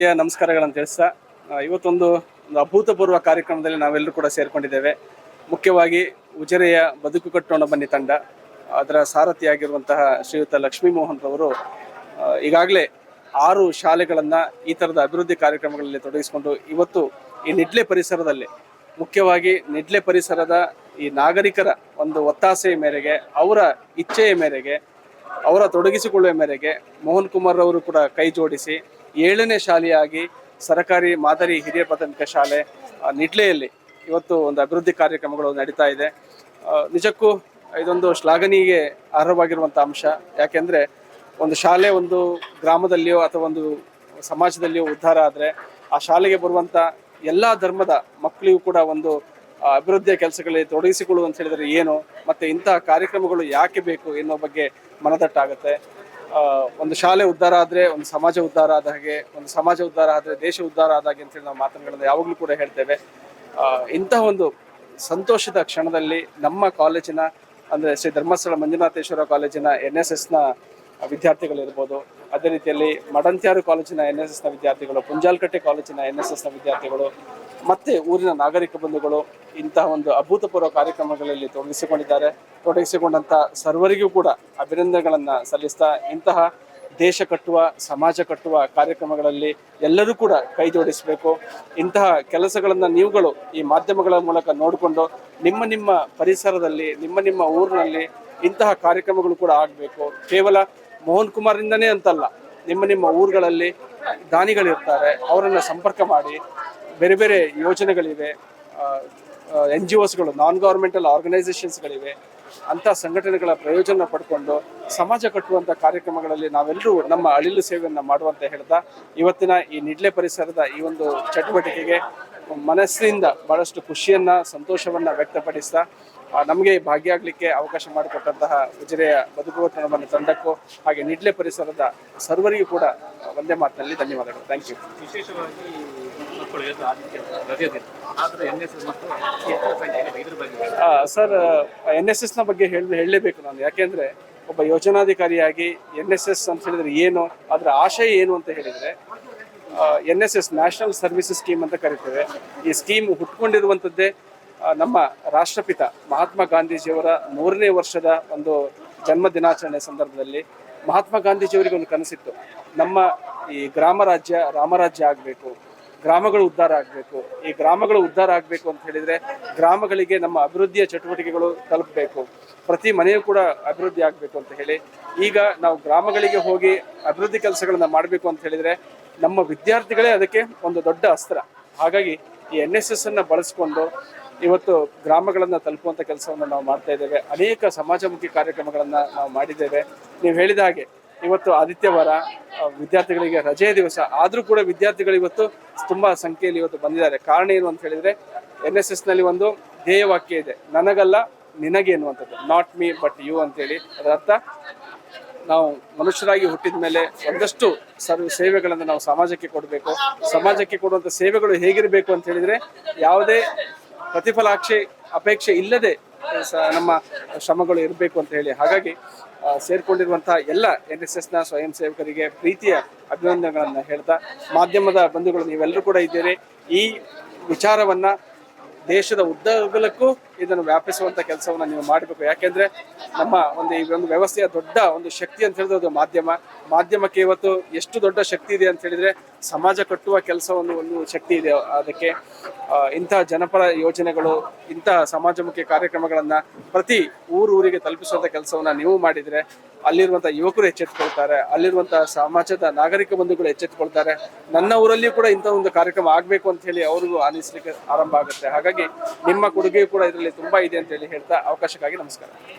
ನಮಸ್ಕಾರಗಳನ್ನು ತಿಳಿಸ್ತಾ ಇವತ್ತೊಂದು ಒಂದು ಅಭೂತಪೂರ್ವ ಕಾರ್ಯಕ್ರಮದಲ್ಲಿ ನಾವೆಲ್ಲರೂ ಕೂಡ ಸೇರಿಕೊಂಡಿದ್ದೇವೆ. ಮುಖ್ಯವಾಗಿ ಉಜಿರೆಯ ಬದುಕು ಕಟ್ಟೋಣ ಬನ್ನಿ ತಂಡ, ಅದರ ಸಾರಥಿಯಾಗಿರುವಂತಹ ಶ್ರೀಯುತ ಲಕ್ಷ್ಮೀ ಮೋಹನ್ ರವರು ಈಗಾಗಲೇ ಆರು ಶಾಲೆಗಳನ್ನು ಈ ಥರದ ಅಭಿವೃದ್ಧಿ ಕಾರ್ಯಕ್ರಮಗಳಲ್ಲಿ ತೊಡಗಿಸಿಕೊಂಡು ಇವತ್ತು ಈ ನಿಡ್ಲೆ ಪರಿಸರದಲ್ಲಿ, ಮುಖ್ಯವಾಗಿ ನಿಡ್ಲೆ ಪರಿಸರದ ಈ ನಾಗರಿಕರ ಒಂದು ಒತ್ತಾಸೆಯ ಮೇರೆಗೆ, ಅವರ ಇಚ್ಛೆಯ ಮೇರೆಗೆ, ಅವರ ತೊಡಗಿಸಿಕೊಳ್ಳುವ ಮೇರೆಗೆ ಮೋಹನ್ ಕುಮಾರ್ ಅವರು ಕೂಡ ಕೈ ಜೋಡಿಸಿ ಏಳನೇ ಶಾಲೆಯಾಗಿ ಸರ್ಕಾರಿ ಮಾದರಿ ಹಿರಿಯ ಪ್ರಾಥಮಿಕ ಶಾಲೆ ನಿಡ್ಲೆಯಲ್ಲಿ ಇವತ್ತು ಒಂದು ಅಭಿವೃದ್ಧಿ ಕಾರ್ಯಕ್ರಮಗಳು ನಡೀತಾ ಇದೆ. ನಿಜಕ್ಕೂ ಇದೊಂದು ಶ್ಲಾಘನೀಗೆ ಅರ್ಹವಾಗಿರುವಂಥ ಅಂಶ. ಯಾಕೆಂದರೆ ಒಂದು ಶಾಲೆ ಒಂದು ಗ್ರಾಮದಲ್ಲಿಯೋ ಅಥವಾ ಒಂದು ಸಮಾಜದಲ್ಲಿಯೋ ಉದ್ಧಾರ ಆದರೆ ಆ ಶಾಲೆಗೆ ಬರುವಂಥ ಎಲ್ಲ ಧರ್ಮದ ಮಕ್ಕಳಿಗೂ ಕೂಡ ಒಂದು ಅಭಿವೃದ್ಧಿಯ ಕೆಲಸಗಳಲ್ಲಿ ತೊಡಗಿಸಿಕೊಳ್ಳುವಂತ ಹೇಳಿದರೆ ಏನು, ಮತ್ತೆ ಇಂತಹ ಕಾರ್ಯಕ್ರಮಗಳು ಯಾಕೆ ಬೇಕು ಎನ್ನುವ ಬಗ್ಗೆ ಮನದಟ್ಟಾಗುತ್ತೆ. ಒಂದು ಶಾಲೆ ಉದ್ಧಾರ ಆದರೆ, ಒಂದು ಸಮಾಜ ಉದ್ಧಾರ ಆದ ಹಾಗೆ, ಒಂದು ಸಮಾಜ ಉದ್ಧಾರ ಆದರೆ, ದೇಶ ಉದ್ಧಾರ ಆದ ಹಾಗೆ ಅಂತೇಳಿ ನಾವು ಮಾತುಗಳನ್ನು ಯಾವಾಗಲೂ ಕೂಡ ಹೇಳ್ತೇವೆ. ಇಂತಹ ಒಂದು ಸಂತೋಷದ ಕ್ಷಣದಲ್ಲಿ ನಮ್ಮ ಕಾಲೇಜಿನ ಅಂದರೆ ಶ್ರೀ ಧರ್ಮಸ್ಥಳ ಮಂಜುನಾಥೇಶ್ವರ ಕಾಲೇಜಿನ ಎನ್ ಎಸ್ ಎಸ್ನ ವಿದ್ಯಾರ್ಥಿಗಳಿರ್ಬೋದು. ಅದೇ ರೀತಿಯಲ್ಲಿ ಮಡಂತ್ಯಾರು ಕಾಲೇಜಿನ ಎನ್ ಎಸ್ ಎಸ್ನ ವಿದ್ಯಾರ್ಥಿಗಳು, ಪುಂಜಾಲ್ಕಟ್ಟೆ ಕಾಲೇಜಿನ ಎನ್ ಎಸ್ ಎಸ್ನ ವಿದ್ಯಾರ್ಥಿಗಳು, ಮತ್ತೆ ಊರಿನ ನಾಗರಿಕ ಬಂಧುಗಳು ಇಂತಹ ಒಂದು ಅಭೂತಪೂರ್ವ ಕಾರ್ಯಕ್ರಮಗಳಲ್ಲಿ ತೊಡಗಿಸಿಕೊಂಡಿದ್ದಾರೆ. ತೊಡಗಿಸಿಕೊಂಡಂಥ ಸರ್ವರಿಗೂ ಕೂಡ ಅಭಿನಂದನೆಗಳನ್ನ ಸಲ್ಲಿಸ್ತಾ ಇಂತಹ ದೇಶ ಕಟ್ಟುವ, ಸಮಾಜ ಕಟ್ಟುವ ಕಾರ್ಯಕ್ರಮಗಳಲ್ಲಿ ಎಲ್ಲರೂ ಕೂಡ ಕೈ ಜೋಡಿಸಬೇಕು. ಇಂತಹ ಕೆಲಸಗಳನ್ನ ನೀವುಗಳು ಈ ಮಾಧ್ಯಮಗಳ ಮೂಲಕ ನೋಡಿಕೊಂಡು ನಿಮ್ಮ ನಿಮ್ಮ ಪರಿಸರದಲ್ಲಿ, ನಿಮ್ಮ ನಿಮ್ಮ ಊರಿನಲ್ಲಿ ಇಂತಹ ಕಾರ್ಯಕ್ರಮಗಳು ಕೂಡ ಆಗಬೇಕು. ಕೇವಲ ಮೋಹನ್ ಕುಮಾರ್ನಿಂದನೇ ಅಂತಲ್ಲ. ನಿಮ್ಮ ನಿಮ್ಮ ಊರುಗಳಲ್ಲಿ ದಾನಿಗಳಿರ್ತಾರೆ, ಅವರನ್ನು ಸಂಪರ್ಕ ಮಾಡಿ, ಬೇರೆ ಬೇರೆ ಯೋಜನೆಗಳಿವೆ ಎನ್ ಜಿ ಓಸ್ಗಳು ನಾನ್ ಗೌರ್ಮೆಂಟಲ್ ಆರ್ಗನೈಸೇಷನ್ಸ್ಗಳಿವೆ ಅಂಥ ಸಂಘಟನೆಗಳ ಪ್ರಯೋಜನ ಪಡ್ಕೊಂಡು ಸಮಾಜ ಕಟ್ಟುವಂಥ ಕಾರ್ಯಕ್ರಮಗಳಲ್ಲಿ ನಾವೆಲ್ಲರೂ ನಮ್ಮ ಅಳಿಲು ಸೇವೆಯನ್ನು ಮಾಡುವಂತ ಹೇಳ್ತಾ ಇವತ್ತಿನ ಈ ನಿಡ್ಲೆ ಪರಿಸರದ ಈ ಒಂದು ಚಟುವಟಿಕೆಗೆ ಮನಸ್ಸಿನಿಂದ ಬಹಳಷ್ಟು ಖುಷಿಯನ್ನ, ಸಂತೋಷವನ್ನ ವ್ಯಕ್ತಪಡಿಸ್ತಾ ನಮಗೆ ಭಾಗಿಯಾಗಲಿಕ್ಕೆ ಅವಕಾಶ ಮಾಡಿಕೊಟ್ಟಂತಹ ಉಜಿರೆಯ ಬದುಕುವ ತನವನ್ನ ತಂಡಕ್ಕೂ ಹಾಗೆ ನಿಡ್ಲೆ ಪರಿಸರದ ಸರ್ವರಿಗೂ ಕೂಡ ಒಂದೇ ಮಾತಿನಲ್ಲಿ ಧನ್ಯವಾದಗಳು. ಥ್ಯಾಂಕ್ ಯು ವಿಶೇಷವಾಗಿ ಸರ್ ಎನ್ ಎಸ್ ಎಸ್ನ ಬಗ್ಗೆ ಹೇಳಿ ಹೇಳಲೇಬೇಕು ನಾನು. ಯಾಕೆಂದರೆ ಒಬ್ಬ ಯೋಜನಾಧಿಕಾರಿಯಾಗಿ ಎನ್ ಎಸ್ ಎಸ್ ಅಂತ ಹೇಳಿದರೆ ಏನು ಅದರ ಆಶಯ ಏನು ಅಂತ ಹೇಳಿದರೆ N S S national services scheme ಅಂತ ಕರಿತೇವೆ. ಈ ಸ್ಕೀಮ್ ಹುಟ್ಕೊಂಡಿರುವಂಥದ್ದೇ ನಮ್ಮ ರಾಷ್ಟ್ರಪಿತ ಮಹಾತ್ಮ ಗಾಂಧೀಜಿಯವರ ಮೂರನೇ ವರ್ಷದ ಒಂದು ಜನ್ಮ ದಿನಾಚರಣೆ ಸಂದರ್ಭದಲ್ಲಿ ಮಹಾತ್ಮ ಗಾಂಧೀಜಿಯವರಿಗೆ ಒಂದು ಕನಸಿತ್ತು. ನಮ್ಮ ಈ ಗ್ರಾಮ ರಾಜ್ಯ ರಾಮರಾಜ್ಯ ಆಗಬೇಕು, ಗ್ರಾಮಗಳು ಉದ್ಧಾರ ಆಗಬೇಕು, ಈ ಗ್ರಾಮಗಳು ಉದ್ಧಾರ ಆಗಬೇಕು ಅಂತ ಹೇಳಿದರೆ ಗ್ರಾಮಗಳಿಗೆ ನಮ್ಮ ಅಭಿವೃದ್ಧಿಯ ಚಟುವಟಿಕೆಗಳು ತಲುಪಬೇಕು. ಪ್ರತಿ ಮನೆಯೂ ಕೂಡ ಅಭಿವೃದ್ಧಿ ಆಗಬೇಕು ಅಂತ ಹೇಳಿ, ಈಗ ನಾವು ಗ್ರಾಮಗಳಿಗೆ ಹೋಗಿ ಅಭಿವೃದ್ಧಿ ಕೆಲಸಗಳನ್ನು ಮಾಡಬೇಕು ಅಂತ ಹೇಳಿದರೆ ನಮ್ಮ ವಿದ್ಯಾರ್ಥಿಗಳೇ ಅದಕ್ಕೆ ಒಂದು ದೊಡ್ಡ ಅಸ್ತ್ರ. ಹಾಗಾಗಿ ಈ ಎನ್ ಎಸ್ ಎಸ್ ಅನ್ನು ಬಳಸ್ಕೊಂಡು ಇವತ್ತು ಗ್ರಾಮಗಳನ್ನು ತಲುಪುವಂತ ಕೆಲಸವನ್ನು ನಾವು ಮಾಡ್ತಾ ಇದ್ದೇವೆ. ಅನೇಕ ಸಮಾಜಮುಖಿ ಕಾರ್ಯಕ್ರಮಗಳನ್ನು ನಾವು ಮಾಡಿದ್ದೇವೆ. ನೀವು ಹೇಳಿದ ಹಾಗೆ ಇವತ್ತು ಆದಿತ್ಯವಾರ ವಿದ್ಯಾರ್ಥಿಗಳಿಗೆ ರಜೆ ದಿವಸ. ಆದ್ರೂ ಕೂಡ ವಿದ್ಯಾರ್ಥಿಗಳು ಇವತ್ತು ತುಂಬಾ ಸಂಖ್ಯೆಯಲ್ಲಿ ಇವತ್ತು ಬಂದಿದ್ದಾರೆ. ಕಾರಣ ಏನು ಅಂತ ಹೇಳಿದ್ರೆ ಎನ್ ಎಸ್ ಎಸ್ನಲ್ಲಿ ಒಂದು ಧ್ಯೇಯವಾಕ್ಯ ಇದೆ. ನನಗಲ್ಲ, ನಿನಗೆ ಎನ್ನುವಂಥದ್ದು. ನಾಟ್ ಮೀ ಬಟ್ ಯು ಅಂತೇಳಿ ಅದರ ಅರ್ಥ, ನಾವು ಮನುಷ್ಯರಾಗಿ ಹುಟ್ಟಿದ ಮೇಲೆ ಒಂದಷ್ಟು ಸರ್ವ ಸೇವೆಗಳನ್ನು ನಾವು ಸಮಾಜಕ್ಕೆ ಕೊಡಬೇಕು. ಸಮಾಜಕ್ಕೆ ಕೊಡುವಂಥ ಸೇವೆಗಳು ಹೇಗಿರಬೇಕು ಅಂತ ಹೇಳಿದರೆ, ಯಾವುದೇ ಪ್ರತಿಫಲಾಕ್ಷೆ ಅಪೇಕ್ಷೆ ಇಲ್ಲದೆ ನಮ್ಮ ಶ್ರಮಗಳು ಇರಬೇಕು ಅಂತ ಹೇಳಿ. ಹಾಗಾಗಿ ಸೇರ್ಕೊಂಡಿರುವಂತಹ ಎಲ್ಲ ಎನ್ ಎಸ್ ಎಸ್ನ ಸ್ವಯಂ ಸೇವಕರಿಗೆ ಪ್ರೀತಿಯ ಅಭಿನಂದನೆಗಳನ್ನು ಹೇಳ್ತಾ, ಮಾಧ್ಯಮದ ಬಂಧುಗಳು ನೀವೆಲ್ಲರೂ ಕೂಡ ಇದ್ದೀರಿ. ಈ ವಿಚಾರವನ್ನ ದೇಶದ ಉದ್ದಗಲಕ್ಕೂ ಇದನ್ನು ವ್ಯಾಪಿಸುವಂತ ಕೆಲಸವನ್ನು ನೀವು ಮಾಡಬೇಕು. ಯಾಕೆಂದ್ರೆ ನಮ್ಮ ಒಂದು ಈ ಒಂದು ವ್ಯವಸ್ಥೆಯ ದೊಡ್ಡ ಒಂದು ಶಕ್ತಿ ಅಂತ ಹೇಳಿದ್ರೆ ಅದು ಮಾಧ್ಯಮ. ಮಾಧ್ಯಮಕ್ಕೆ ಇವತ್ತು ಎಷ್ಟು ದೊಡ್ಡ ಶಕ್ತಿ ಇದೆ ಅಂತ ಹೇಳಿದ್ರೆ ಸಮಾಜ ಕಟ್ಟುವ ಕೆಲಸವನ್ನು ಒಂದು ಶಕ್ತಿ ಇದೆ. ಅದಕ್ಕೆ ಇಂತಹ ಜನಪರ ಯೋಜನೆಗಳು ಇಂತಹ ಸಮಾಜಮುಖಿ ಕಾರ್ಯಕ್ರಮಗಳನ್ನ ಪ್ರತಿ ಊರು ಊರಿಗೆ ತಲುಪಿಸುವಂತ ಕೆಲಸವನ್ನ ನೀವು ಮಾಡಿದ್ರೆ ಅಲ್ಲಿರುವಂತಹ ಯುವಕರು ಎಚ್ಚೆತ್ತುಕೊಳ್ತಾರೆ ಅಲ್ಲಿರುವಂತಹ ಸಮಾಜದ ನಾಗರಿಕ ಬಂಧುಗಳು ಎಚ್ಚೆತ್ತುಕೊಳ್ತಾರೆ ನನ್ನ ಊರಲ್ಲಿಯೂ ಕೂಡ ಇಂಥ ಒಂದು ಕಾರ್ಯಕ್ರಮ ಆಗಬೇಕು ಅಂತ ಹೇಳಿ ಅವ್ರಿಗೂ ಅನಿಸ್ಲಿಕ್ಕೆ ಆರಂಭ ಆಗುತ್ತೆ. ಹಾಗಾಗಿ ನಿಮ್ಮ ಕೊಡುಗೆಯೂ ಕೂಡ ಇದರಲ್ಲಿ ತುಂಬಾ ಇದೆ ಅಂತ ಹೇಳಿ ಹೇಳ್ತಾ ಅವಕಾಶಕ್ಕಾಗಿ ನಮಸ್ಕಾರ.